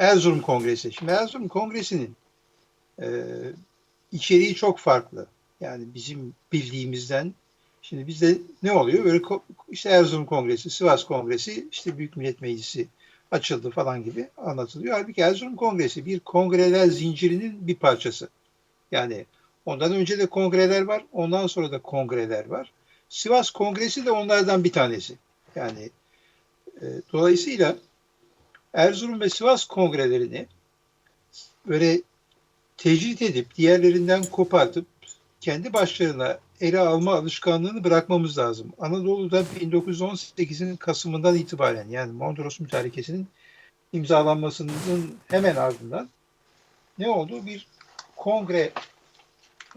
Erzurum Kongresi. Şimdi Erzurum Kongresi'nin e, içeriği çok farklı. Yani bizim bildiğimizden şimdi bizde ne oluyor? Böyle işte Erzurum Kongresi, Sivas Kongresi, işte Büyük Millet Meclisi açıldı falan gibi anlatılıyor. Halbuki Erzurum Kongresi bir kongreler zincirinin bir parçası. Yani ondan önce de kongreler var, ondan sonra da kongreler var. Sivas Kongresi de onlardan bir tanesi. Yani e, dolayısıyla Erzurum ve Sivas kongrelerini böyle tecrit edip diğerlerinden kopartıp kendi başlarına ele alma alışkanlığını bırakmamız lazım. Anadolu'da 1918'in Kasım'ından itibaren yani Mondros Mütarekesi'nin imzalanmasının hemen ardından ne oldu? Bir kongre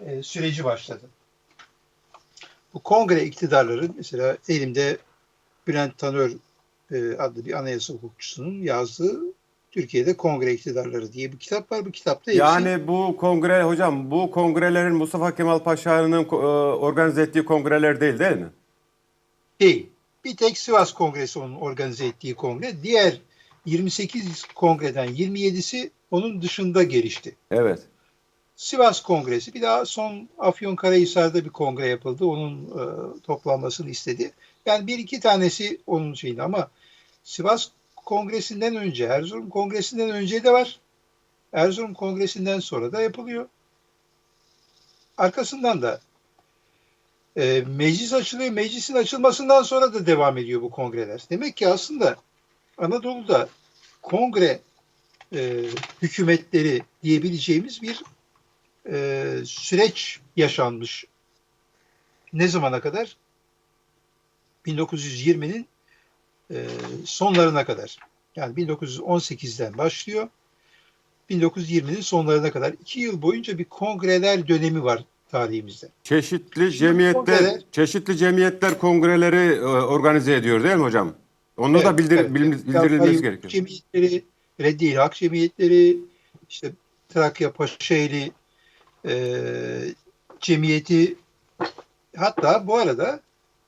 e, süreci başladı. Bu kongre iktidarları mesela elimde Bülent Tanör adlı bir anayasa hukukçusunun yazdığı Türkiye'de kongre iktidarları diye bir kitap var. Bu kitapta hepsi Yani bu kongre hocam bu kongrelerin Mustafa Kemal Paşa'nın e, organize ettiği kongreler değil değil mi? değil. Bir tek Sivas Kongresi onun organize ettiği kongre. Diğer 28 kongreden 27'si onun dışında gelişti. Evet. Sivas Kongresi bir daha son Afyonkarahisar'da bir kongre yapıldı. Onun e, toplanmasını istedi. Yani bir iki tanesi onun şeydi ama Sivas Kongresi'nden önce, Erzurum Kongresi'nden önce de var. Erzurum Kongresi'nden sonra da yapılıyor. Arkasından da e, meclis açılıyor. Meclisin açılmasından sonra da devam ediyor bu kongreler. Demek ki aslında Anadolu'da kongre e, hükümetleri diyebileceğimiz bir e, süreç yaşanmış. Ne zamana kadar? 1920'nin e, sonlarına kadar. Yani 1918'den başlıyor. 1920'nin sonlarına kadar iki yıl boyunca bir kongreler dönemi var tarihimizde. Çeşitli Şimdi cemiyetler, kongreler- çeşitli cemiyetler kongreleri e, organize ediyor değil mi hocam? Onu da bildir, evet. bildirilmesi gerekiyor. Cemiyetleri, Reddi Hak Cemiyetleri, işte Trakya Paşaeli e, Cemiyeti hatta bu arada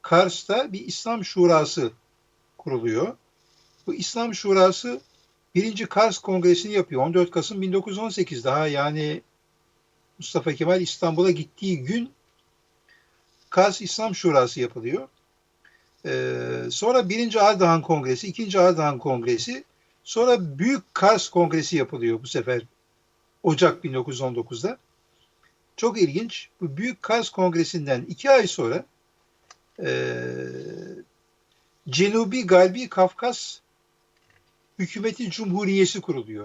Kars'ta bir İslam Şurası kuruluyor. Bu İslam Şurası birinci Kars Kongresi'ni yapıyor. 14 Kasım 1918 daha yani Mustafa Kemal İstanbul'a gittiği gün Kars İslam Şurası yapılıyor. Ee, sonra birinci Ardahan Kongresi, ikinci Ardahan Kongresi, sonra Büyük Kars Kongresi yapılıyor bu sefer Ocak 1919'da. Çok ilginç. Bu Büyük Kars Kongresi'nden iki ay sonra e, Cenubi Galbi Kafkas Hükümeti Cumhuriyesi kuruluyor.